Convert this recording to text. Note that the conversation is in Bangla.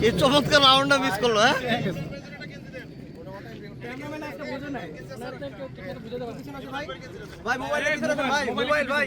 এই চমৎকার রাউন্ডটা মিস করল হ্যাঁ? ভাই মোবাইল ভাই মোবাইল ভাই।